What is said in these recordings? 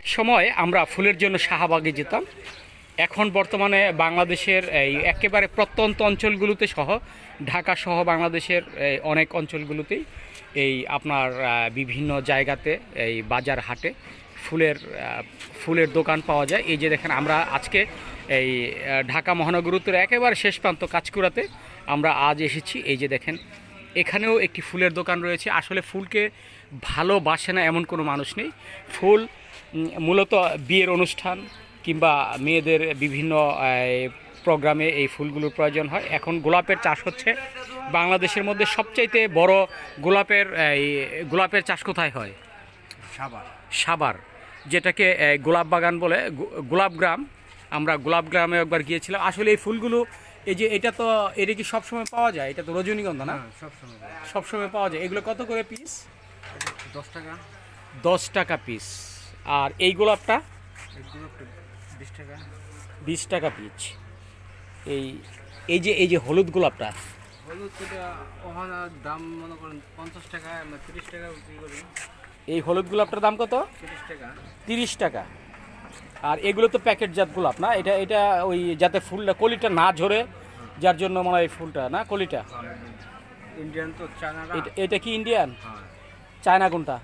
এক সময় আমরা ফুলের জন্য শাহবাগে যেতাম। এখন বর্তমানে বাংলাদেশের এই একেবারে প্রত্যন্ত অঞ্চলগুলোতে সহ, ঢাকা সহ বাংলাদেশের অনেক অঞ্চলগুলোতেই এই আপনার বিভিন্ন জায়গাতে এই বাজার হাটে ফুলের ফুলের দোকান পাওয়া যায়। এই যে দেখেন, আমরা আজকে এই ঢাকা মহানগর উত্তরে একেবারে শেষ প্রান্ত কাজকুড়াতে আমরা আজ এসেছি। এই যে দেখেন এখানেও একটি ফুলের দোকান রয়েছে। আসলে ফুলকে ভালোবাসে না এমন কোনো মানুষ নেই। ফুল মূলত বিয়ের অনুষ্ঠান কিংবা মেয়েদের বিভিন্ন প্রোগ্রামে এই ফুলগুলোর প্রয়োজন হয়। এখন গোলাপের চাষ হচ্ছে। বাংলাদেশের মধ্যে সবচাইতে বড় গোলাপের এই গোলাপের চাষ কোথায় হয়? সাবার সাবার যেটাকে গোলাপ বাগান বলে। গোলাপ গ্রাম। আমরা গোলাপ গ্রামে একবার গিয়েছিলাম। আসলে এই ফুলগুলো এই যে এটা তো এটা কি সবসময় পাওয়া যায়? এটা তো রজনীগন্ধা না? হ্যাঁ সবসময়। সবসময় পাওয়া যায়। এগুলো কত করে পিস দশ টাকা। দশ টাকা পিস আর এই গোলাপটা? বিশ টাকা। বিশ টাকা পিস এই এই যে এই যে হলুদ গোলাপটা? হলুদ দাম মনে করেন পঞ্চাশ টাকা তিরিশ টাকা বিক্রি করি। এই হলুদ গোলাপটার দাম কত? তিরিশ টাকা। তিরিশ টাকা। আর এগুলো তো প্যাকেটজাত গোলাপ না? এটা এটা ওই যাতে ফুলটা কলিটা না ঝরে যার জন্য মনে হয় এই ফুলটা না কলিটা? ইন্ডিয়ান তো এটা কি ইন্ডিয়ান হ্যাঁ। চায়না কোনটা?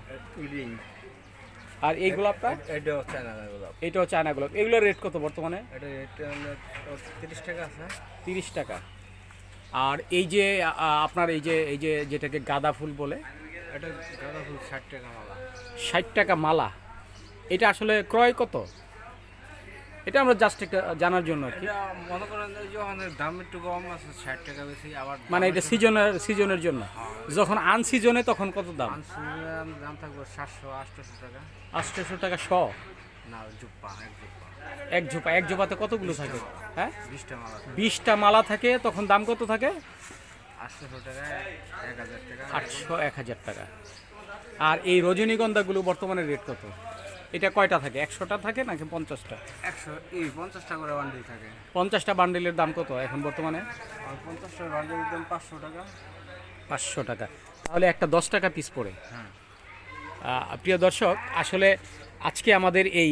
আর এই গোলাপটা? এটাও চায়না গোলাপ। এটাও চায়না গোলাপ। এগুলোর রেট কত বর্তমানে? এটা রেট তিরিশ টাকা আছে। তিরিশ টাকা। আর এই যে আপনার এই যে এই যে যেটাকে গাঁদা ফুল বলে এটা গাঁদা ফুল ষাট টাকা মালা। ষাট টাকা মালা। এটা আসলে ক্রয় কত? এটা আমরা জাস্ট একটা জানার জন্য আর কি। মনে করেন যে যখন দাম একটু কম আছে ষাট টাকা বেশি আবার মানে এটা সিজনের সিজনের জন্য। যখন আনসিজনে তখন কত দাম? দাম থাকবে সাতশো আটশোশো টাকা। আটশোশো টাকা শ? না জুপ্পা এক জুপ্পা এক ঝোপাতে কতগুলো থাকে? হ্যাঁ? বিশটা মালা বিশটা মালা থাকে তখন দাম কত থাকে? আটশোশো টাকা এক হাজার টাকা। আটশো এক হাজার টাকা। আর এই রজনীগন্ধাগুলো বর্তমানে রেট কত? এটা কয়টা থাকে? একশোটা থাকে নাকি পঞ্চাশটা? একশো এই পঞ্চাশটা করে বান্ডিল থাকে। পঞ্চাশটা বান্ডেলের দাম কত এখন বর্তমানে? পঞ্চাশটা বান্ডিলের দাম পাঁচশো টাকা। পাঁচশো টাকা। তাহলে একটা দশ টাকা পিস পড়ে। হ্যাঁ। প্রিয় দর্শক আসলে আজকে আমাদের এই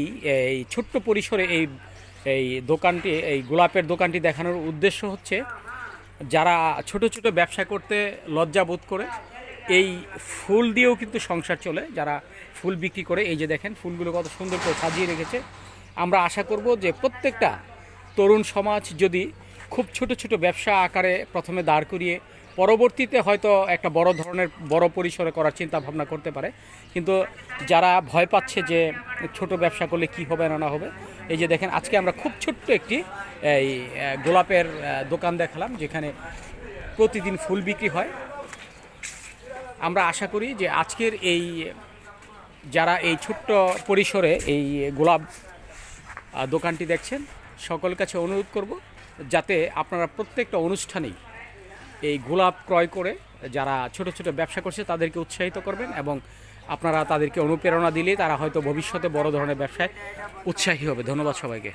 এই ছোট্ট পরিসরে এই এই দোকানটি এই গোলাপের দোকানটি দেখানোর উদ্দেশ্য হচ্ছে যারা ছোট ছোট ব্যবসা করতে লজ্জা বোধ করে এই ফুল দিয়েও কিন্তু সংসার চলে। যারা ফুল বিক্রি করে, এই যে দেখেন, ফুলগুলো কত সুন্দর করে সাজিয়ে রেখেছে। আমরা আশা করব যে প্রত্যেকটা তরুণ সমাজ যদি খুব ছোট ছোট ব্যবসা আকারে প্রথমে দাঁড় করিয়ে, পরবর্তীতে হয়তো একটা বড় ধরনের, বড় পরিসরে করার চিন্তা ভাবনা করতে পারে। কিন্তু যারা ভয় পাচ্ছে যে ছোট ব্যবসা করলে কি হবে না না হবে, এই যে দেখেন, আজকে আমরা খুব ছোট্ট একটি, এই গোলাপের দোকান দেখালাম, যেখানে প্রতিদিন ফুল বিক্রি হয়। আমরা আশা করি যে আজকের এই, যারা এই ছোট্ট পরিসরে এই গোলাপ দোকানটি দেখছেন সকল কাছে অনুরোধ করব যাতে আপনারা প্রত্যেকটা অনুষ্ঠানেই এই গোলাপ ক্রয় করে যারা ছোট ছোট ব্যবসা করছে তাদেরকে উৎসাহিত করবেন এবং আপনারা তাদেরকে অনুপ্রেরণা দিলেই তারা হয়তো ভবিষ্যতে বড় ধরনের ব্যবসায় উৎসাহী হবে। ধন্যবাদ সবাইকে।